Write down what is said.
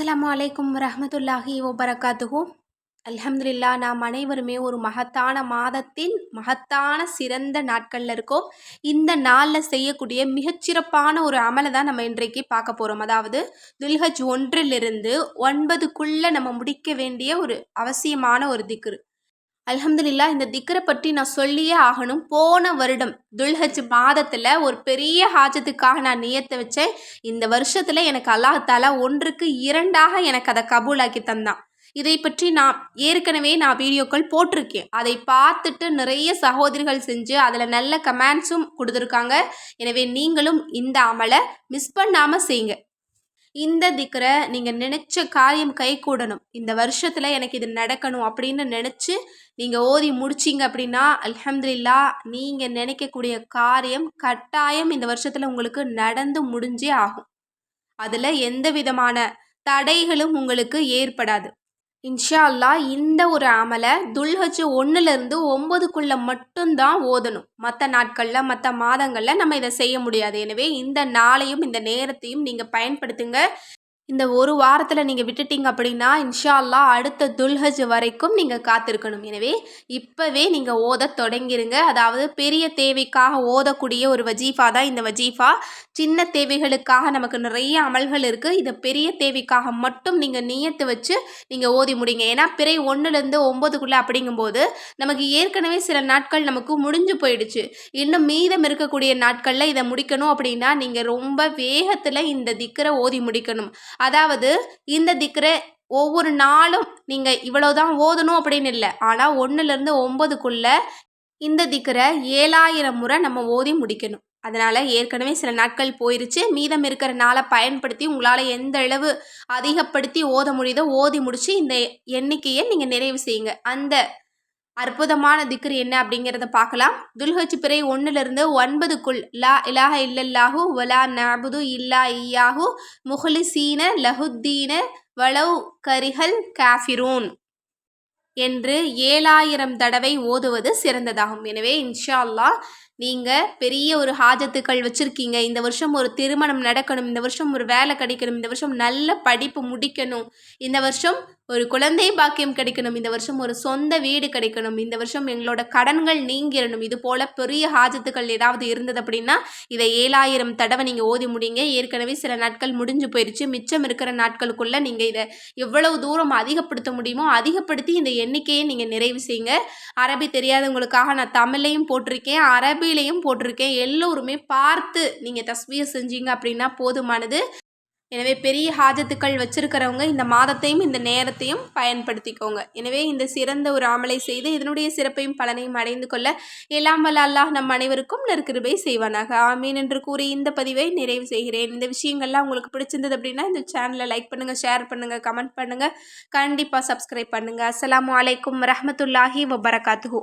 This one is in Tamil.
அஸ்லாம் அலைக்கும் ரஹமத்துல்லாஹி வபரகாத்துஹு. அல்ஹம்துல்லா நாம் அனைவருமே ஒரு மகத்தான மாதத்தின் மகத்தான சிறந்த நாட்களில் இருக்கோம். இந்த நாளில் செய்யக்கூடிய மிகச்சிறப்பான ஒரு அமலை தான் நம்ம இன்றைக்கு பார்க்க போகிறோம் அதாவது துல்ஹஜ் ஒன்றிலிருந்து ஒன்பதுக்குள்ளே நம்ம முடிக்க வேண்டிய ஒரு அவசியமான ஒரு திக்ரு. அலமதுல்லா இந்த திக்கரை பற்றி நான் சொல்லியே ஆகணும். போன வருடம் துல்ஹஜ் மாதத்தில் ஒரு பெரிய ஹாஜத்துக்காக நான் நியத்தை வச்சேன். இந்த வருஷத்தில் எனக்கு அல்லாஹால ஒன்றுக்கு இரண்டாக எனக்கு அதை கபூலாக்கி தந்தான். இதை பற்றி நான் ஏற்கனவே நான் வீடியோக்கள் போட்டிருக்கேன். அதை பார்த்துட்டு நிறைய சகோதரிகள் செஞ்சு அதில் நல்ல கமெண்ட்ஸும் கொடுத்துருக்காங்க. எனவே நீங்களும் இந்த அமலை மிஸ் பண்ணாமல் செய்யுங்க. இந்த திக்கரை நீங்கள் நினச்ச காரியம் கை கூடணும். இந்த வருஷத்தில் எனக்கு இது நடக்கணும் அப்படின்னு நினச்சி நீங்கள் ஓதி முடிச்சிங்க அப்படின்னா அலமதுல்லா நீங்கள் நினைக்கக்கூடிய காரியம் கட்டாயம் இந்த வருஷத்தில் உங்களுக்கு நடந்து முடிஞ்சே ஆகும். அதில் எந்த விதமான தடைகளும் உங்களுக்கு ஏற்படாது. இன்ஷா அல்லா இந்த ஒரு அமலை துல்ஹஜ் ஒன்றுலேருந்து ஒம்பதுக்குள்ளே மட்டும்தான் ஓதணும். மற்ற நாட்களில் மற்ற மாதங்களில் நம்ம இதை செய்ய முடியாது. எனவே இந்த நாளையும் இந்த நேரத்தையும் நீங்கள் பயன்படுத்துங்க. இந்த ஒரு வாரத்தில் நீங்கள் விட்டுட்டீங்க அப்படின்னா இன்ஷா அல்லா அடுத்த துல்ஹஜ் வரைக்கும் நீங்கள் காத்திருக்கணும். எனவே இப்போவே நீங்கள் ஓத தொடங்கிருங்க. அதாவது பெரிய தேவைக்காக ஓதக்கூடிய ஒரு வஜீஃபா தான் இந்த வஜீஃபா. சின்ன தேவைகளுக்காக நமக்கு நிறைய அமல்கள் இருக்குது இதை பெரிய தேவைக்காக மட்டும் நீங்கள் நீயத்து வச்சு நீங்கள் ஓதி முடிங்க. ஏன்னா பிறை ஒன்றுலேருந்து ஒம்பதுக்குள்ளே அப்படிங்கும்போது நமக்கு ஏற்கனவே சில நாட்கள் நமக்கு முடிஞ்சு போயிடுச்சு. இன்னும் மீதம் இருக்கக்கூடிய நாட்களில் இதை முடிக்கணும் அப்படின்னா நீங்கள் ரொம்ப வேகத்தில் இந்த திக்கரை ஓதி முடிக்கணும். அதாவது இந்த திக்கரை ஒவ்வொரு நாளும் நீங்கள் இவ்வளோதான் ஓதணும் அப்படின்னு இல்லை. ஆனால் ஒன்றுலேருந்து ஒம்பதுக்குள்ளே இந்த திக்கரை ஏழாயிரம் முறை நம்ம ஓதி முடிக்கணும். அதனால் ஏற்கனவே சில நாட்கள் போயிருச்சு. மீதம் இருக்கிற நாளை பயன்படுத்தி உங்களால் எந்த அளவு அதிகப்படுத்தி ஓத முடியுதோ ஓதி முடித்து இந்த எண்ணிக்கையை நீங்கள் நிறைவு செய்யுங்க. அந்த அற்புதமான திக்ரு என்ன அப்படிங்கிறத பார்க்கலாம். துல்ஹஜ் பிறை ஒன்றுலேருந்து ஒன்பதுக்குள் லா இலாஹ இல்லல்லாஹு வலா நபுது இல்லா இயாஹு முஹ்லிசீன லஹுத்தீன வலவ் கரிஹல் காஃபிரூன் என்று ஏழாயிரம் தடவை ஓதுவது சிறந்ததாகும். எனவே இன்ஷா அல்லாஹ் நீங்கள் பெரிய ஒரு ஹாஜத்துக்கள் வச்சுருக்கீங்க. இந்த வருஷம் ஒரு திருமணம் நடக்கணும் இந்த வருஷம் ஒரு வேலை கிடைக்கணும் இந்த வருஷம் நல்ல படிப்பு முடிக்கணும் இந்த வருஷம் ஒரு குழந்தை பாக்கியம் கிடைக்கணும் இந்த வருஷம் ஒரு சொந்த வீடு கிடைக்கணும் இந்த வருஷம் எங்களோட கடன்கள் நீங்கிடணும் இது போல் பெரிய ஹாஜத்துக்கள் ஏதாவது இருந்தது அப்படின்னா இதை ஏழாயிரம் தடவை நீங்கள் ஓதி முடிங்க. ஏற்கனவே சில நாட்கள் முடிஞ்சு போயிடுச்சு மிச்சம் இருக்கிற நாட்களுக்குள்ளே நீங்கள் இதை எவ்வளவு தூரம் அதிகப்படுத்த முடியுமோ அதிகப்படுத்தி இந்த எண்ணிக்கையை நீங்கள் நிறைவு செய்யுங்க. அரபி தெரியாதவங்களுக்காக நான் தமிழையும் போட்டிருக்கேன் அரபிலையும் போட்டிருக்கேன். எல்லோருமே பார்த்து நீங்கள் தஸ்வியை செஞ்சீங்க அப்படின்னா போதுமானது. எனவே பெரிய ஹாஜத்துக்கள் வச்சிருக்கிறவங்க இந்த மாதத்தையும் இந்த நேரத்தையும் பயன்படுத்திக்கோங்க. எனவே இந்த சிறந்த ஒரு அமலை செய்து இதனுடைய சிறப்பையும் பலனையும் அடைந்து கொள்ள எல்லாம் வல்ல அல்லாஹ் நம் அனைவருக்கும் நற்கிருபை செய்வானாக. ஆமீன் என்று கூறி இந்த பதிவை நிறைவு செய்கிறேன். இந்த விஷயங்கள்லாம் உங்களுக்கு பிடிச்சிருந்தது அப்படின்னா இந்த சேனலை லைக் பண்ணுங்கள் ஷேர் பண்ணுங்கள் கமெண்ட் பண்ணுங்கள் கண்டிப்பாக சப்ஸ்கிரைப் பண்ணுங்கள் அஸ்லாம் வலைக்கம் வரமத்துல்லாஹி வபரகாத்துஹூ.